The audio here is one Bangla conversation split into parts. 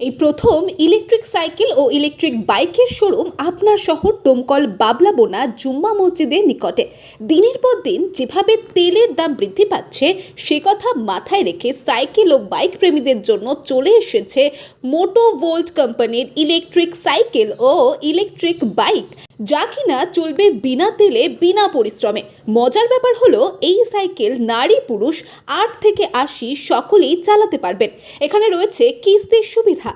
এই প্রথম ইলেকট্রিক সাইকেল ও ইলেকট্রিক বাইকের শোরুম আপনার শহর ডোমকল বাবলাবোনা জুম্মা মসজিদের নিকটে। দিনের পর দিন যেভাবে তেলের দাম বৃদ্ধি পাচ্ছে, সে কথা মাথায় রেখে সাইকেল ও বাইক প্রেমীদের জন্য চলে এসেছে মোটো ভোল্ট কোম্পানির ইলেকট্রিক সাইকেল ও ইলেকট্রিক বাইক যা কিনা চলবে বিনা তেলে, বিনা পরিশ্রমে। মজার ব্যাপার হলো, এই সাইকেল নারী পুরুষ আট থেকে আশি সকলেই চালাতে পারবেন। এখানে রয়েছে কিস্তির সুবিধা।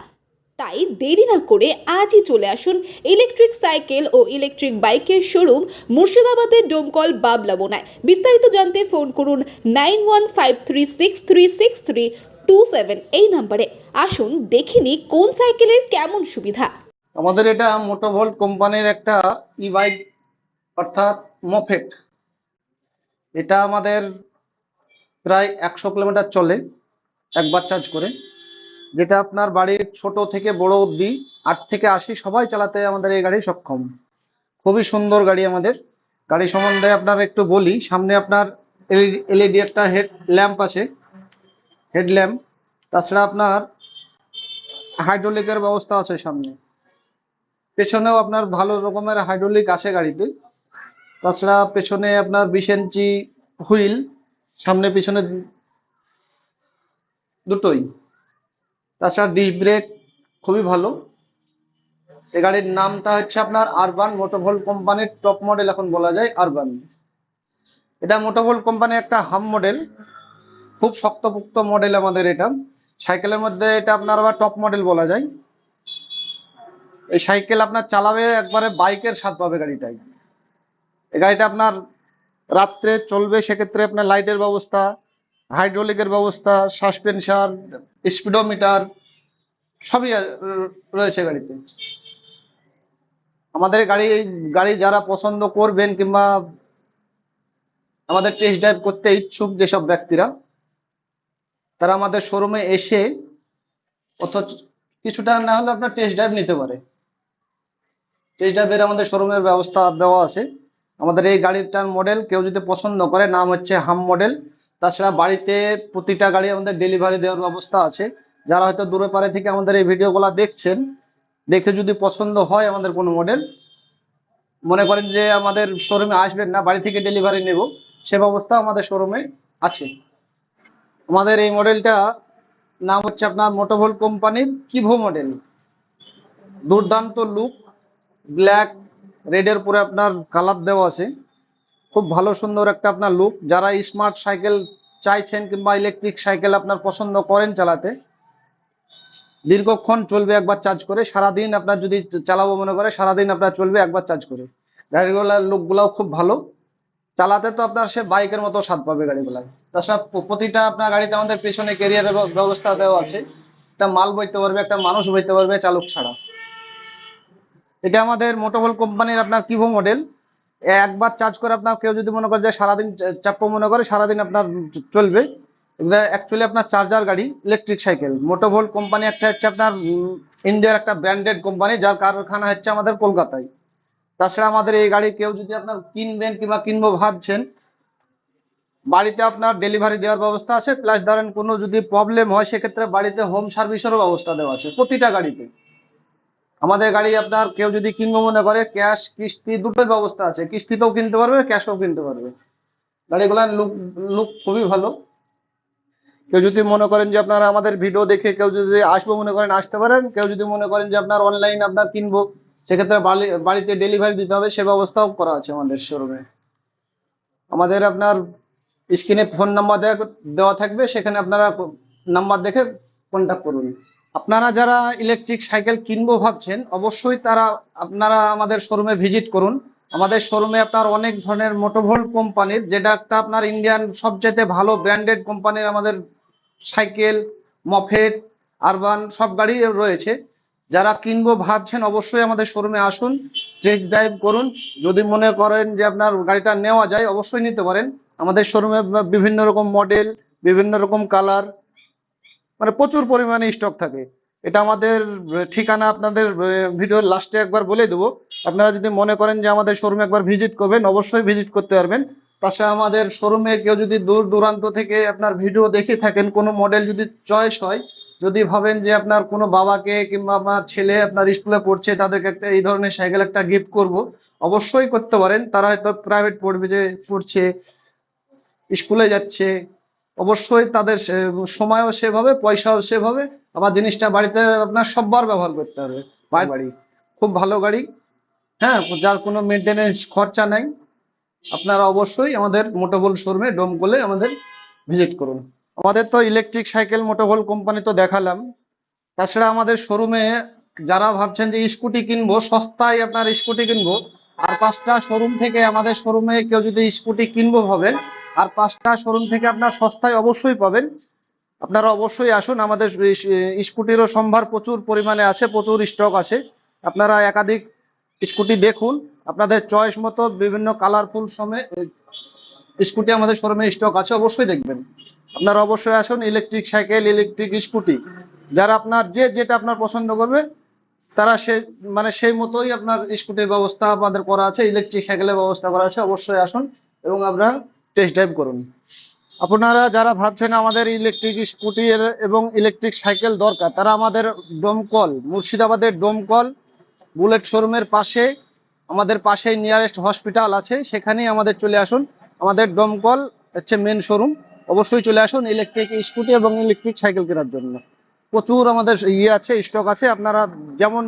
তাই দেরি না করে আজই চলে আসুন ইলেকট্রিক সাইকেল ও ইলেকট্রিক বাইকের শোরুম মুর্শিদাবাদের ডোমকল বাবলাবোনায় বিস্তারিত জানতে ফোন করুন nine one five three six three six three two seven এই নাম্বারে। আসুন দেখিনি কোন সাইকেলের কেমন সুবিধা। আমাদের এটা মোটোভোল্ট কোম্পানির একটা ই বাইক অর্থাৎ মফেট। এটা আমাদের প্রায় একশো কিলোমিটার চলে, একবার চার্জ করে। যেটা আপনার বাড়ির ছোট থেকে বড় অবধি, আট থেকে আশি সবাই চালাতে আমাদের এই গাড়ি সক্ষম। খুবই সুন্দর গাড়ি আমাদের। গাড়ি সম্বন্ধে আপনার একটু বলি, সামনে আপনার এলইডি একটা হেড ল্যাম্প আছে। হেড ল্যাম্প, তাছাড়া আপনার হাইড্রোলিকের ব্যবস্থা আছে সামনে। পেছনেও আপনার ভালো রকমের হাইড্রোলিক আছে গাড়িতে। তাছাড়া পেছনে আপনার বিশ ইঞ্চি হুইল সামনে পিছনে দুটোই। তাছাড়া ডিস্ক ব্রেক খুবই ভালো। এই গাড়ির নামটা হচ্ছে আপনার আরবান মোটোভোল কোম্পানির টপ মডেল এখন বলা যায় আরবান এটা মোটোভোল কোম্পানির একটা হাম মডেল খুব শক্তপোক্ত মডেল আমাদের এটা। সাইকেলের মধ্যে এটা আপনার আবার টপ মডেল বলা যায়। এই সাইকেল আপনার চালাবে একবারে বাইকের স্বাদ পাবে গাড়িটাই। এই গাড়িটা আপনার রাত্রে চলবে, সেক্ষেত্রে আপনার লাইটের ব্যবস্থা, হাইড্রোলিকের ব্যবস্থা, সাসপেনশন, স্পিডোমিটার, সবই রয়েছে গাড়িতে। আমাদের গাড়ি গাড়ি যারা পছন্দ করবেন কিংবা আমাদের টেস্ট ড্রাইভ করতে ইচ্ছুক যেসব ব্যক্তিরা, তারা আমাদের শোরুমে এসে অথচ কিছুটা না হলে আপনার টেস্ট ড্রাইভ নিতে পারে। ড্রাইভের আমাদের শোরুমের ব্যবস্থা দেওয়া আছে। আমাদের এই গাড়িটার মডেল কেউ যদি পছন্দ করে, নাম হচ্ছে হাম মডেল তাছাড়া বাড়িতে প্রতিটা গাড়ি আমাদের ডেলিভারি দেওয়ার ব্যবস্থা আছে। যারা হয়তো দূরে পারে থেকে আমাদের এই ভিডিওগুলো দেখছেন, দেখে যদি পছন্দ হয় আমাদের কোনো মডেল মনে করেন যে আমাদের শোরুমে আসবেন না, বাড়ি থেকে ডেলিভারি নেব, সে ব্যবস্থা আমাদের শোরুমে আছে। আমাদের এই মডেলটা নাম হচ্ছে আপনার মোটোভোল কোম্পানির কিভো মডেল দুর্দান্ত লুক ব্ল্যাক রেডের পরে আপনার কালার দেওয়া আছে। খুব ভালো, সুন্দর একটা আপনার লুক যারা স্মার্ট সাইকেল চাইছেন কিংবা ইলেকট্রিক সাইকেল আপনার পছন্দ করেন চালাতে, দীর্ঘক্ষণ চলবে একবার চার্জ করে। সারাদিন আপনার যদি চালাবো মনে করে, সারাদিন আপনার চলবে একবার চার্জ করে। গাড়িগুলোর লুকগুলাও খুব ভালো। চালাতে তো আপনার সে বাইকের মতো স্বাদ পাবে গাড়িগুলা। তাছাড়া প্রতিটা আপনার গাড়িতে আমাদের পেছনে ক্যারিয়ারের ব্যবস্থা দেওয়া আছে। একটা মাল বইতে পারবে, একটা মানুষ বইতে পারবে চালক ছাড়া। এটা আমাদের মোটোভোল কোম্পানির আপনার কিভো মডেল। একবার চার্জ করে আপনার কেউ যদি মনে করে যে সারাদিন চাপ্পো মনে করে সারাদিন আপনার চলবে, এটা অ্যাকচুয়ালি আপনার চার্জার গাড়ি ইলেকট্রিক সাইকেল মোটোভোল কোম্পানি একটা হচ্ছে আপনার ইন্ডিয়ার একটা ব্র্যান্ডেড কোম্পানি, যার কারখানা হচ্ছে আমাদের কলকাতায়। তাছাড়া আমাদের এই গাড়ি কেউ যদি আপনার কিনবেন কিংবা কিনবো ভাবছেন, বাড়িতে আপনার ডেলিভারি দেওয়ার ব্যবস্থা আছে। প্লাস ধরেন কোনো যদি প্রবলেম হয়, সেক্ষেত্রে বাড়িতে হোম সার্ভিসেরও ব্যবস্থা দেওয়া আছে প্রতিটা গাড়িতে। আমাদের গাড়ি আপনার কেউ যদি কিনবো মনে করে, ক্যাশ, কিস্তি দুটোই ব্যবস্থা আছে। কিস্তিতেও কিনতে পারবে, ক্যাশও কিনতে পারবে। গাড়িগুলার লুক লুক খুবই ভালো। কেউ যদি মনে করেন যে আপনারা আমাদের ভিডিও দেখে কেউ যদি আসব মনে করেন, আসতে পারেন। কেউ যদি মনে করেন যে আপনার অনলাইন আপনার কিনবো, সেক্ষেত্রে বাড়ি- বাড়িতে ডেলিভারি দিতে হবে, সে ব্যবস্থাও করা আছে আমাদের শোরুমে আমাদের আপনার স্ক্রিনে ফোন নাম্বার দেওয়া থাকবে, সেখানে আপনারা নাম্বার দেখে কন্ট্যাক্ট করুন। আপনারা যারা ইলেকট্রিক সাইকেল কিনবো ভাবছেন, অবশ্যই তারা, আপনারা আমাদের শোরুমে ভিজিট করুন। আমাদের শোরুমে আপনার অনেক ধরনের মোটোভোল্ট কোম্পানির যেটা একটা আপনার ইন্ডিয়ান সবচেয়ে ভালো ব্র্যান্ডেড কোম্পানির আমাদের সাইকেল মফেট আরবান সব গাড়ি রয়েছে। যারা কিনবো ভাবছেন, অবশ্যই আমাদের শোরুমে আসুন টেস্ট ড্রাইভ করুন। যদি মনে করেন যে আপনার গাড়িটা নেওয়া যায়, অবশ্যই নিতে পারেন। আমাদের শোরুমে বিভিন্ন রকম মডেল বিভিন্ন রকম কালার মানে প্রচুর পরিমাণে স্টক থাকে। এটা আমাদের ঠিকানা আপনাদের ভিডিওর লাস্টে একবার বলে দেবো। আপনারা যদি মনে করেন যে আমাদের শোরুমে একবার ভিজিট করবেন, অবশ্যই ভিজিট করতে পারবেন। পাশে আমাদের শোরুমে কেউ যদি দূর দূরান্ত থেকে আপনার ভিডিও দেখে থাকেন, কোনো মডেল যদি চয়েস হয়, যদি ভাবেন যে আপনার কোনো বাবাকে কিংবা আপনার ছেলে আপনার স্কুলে পড়ছে, তাদেরকে একটা এই ধরনের সাইকেল একটা গিফট করব, অবশ্যই করতে পারেন। তারা হয়তো প্রাইভেট পড়বে যে, পড়ছে স্কুলে যাচ্ছে অবশ্যই তাদের সময়ও সেভাবে, পয়সাও সেভ হবে আবার জিনিসটা বাড়িতে আপনার সববার ব্যবহার করতে হবে। বাড়ি। খুব ভালো গাড়ি। হ্যাঁ যার কোনো মেনটেনেন্স খরচা নাই। আপনারা অবশ্যই আমাদের মোটোভোল শোরুমে ডোমকলে আমাদের ভিজিট করুন। আমাদের তো ইলেকট্রিক সাইকেল মোটোভোল কোম্পানি তো দেখালাম। তাছাড়া আমাদের শোরুমে যারা ভাবছেন যে স্কুটি কিনবো, সস্তায় আপনার স্কুটি কিনবো, আর পাঁচটা শোরুম থেকে আমাদের শোরুমে কেউ যদি স্কুটি কিনবো ভাবেন আর পাঁচটা শোরুম থেকে আপনার সস্তায় অবশ্যই পাবেন। আপনারা অবশ্যই আসুন, আমাদের স্কুটিরও সম্ভার প্রচুর পরিমাণে আছে, প্রচুর স্টক আছে। আপনারা একাধিক স্কুটি দেখুন, আপনাদের চয়েস মতো বিভিন্ন কালারফুল সমে স্কুটি আমাদের শোরুমে স্টক আছে, অবশ্যই দেখবেন। আপনারা অবশ্যই আসুন ইলেকট্রিক সাইকেল ইলেকট্রিক স্কুটি যারা আপনার যে, যেটা আপনার পছন্দ করবে, তারা সে মানে সেই মতোই আপনার স্কুটির ব্যবস্থা আমাদের করা আছে ইলেকট্রিক সাইকেলের ব্যবস্থা করা আছে, অবশ্যই আসুন এবং আপনারা টেস্ট ড্রাইভ করুন। আপনারা যারা ভাবছেন আমাদের ইলেকট্রিক স্কুটি এবং ইলেকট্রিক সাইকেল দরকার, তারা আমাদের ডোমকল মুর্শিদাবাদের ডোমকল বুলেট শোরুমের পাশে, আমাদের পাশেই নিয়ারেস্ট হসপিটাল আছে, সেখানেই আমাদের চলে আসুন। আমাদের ডোমকল হচ্ছে মেন শোরুম অবশ্যই চলে আসুন ইলেকট্রিক স্কুটি এবং ইলেকট্রিক সাইকেল কেনার জন্য। প্রচুর আমাদের ইয়ে আছে স্টক আছে, আপনারা যেমন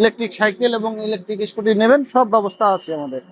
ইলেকট্রিক সাইকেল এবং ইলেকট্রিক স্কুটি নেবেন, সব ব্যবস্থা আছে আমাদের।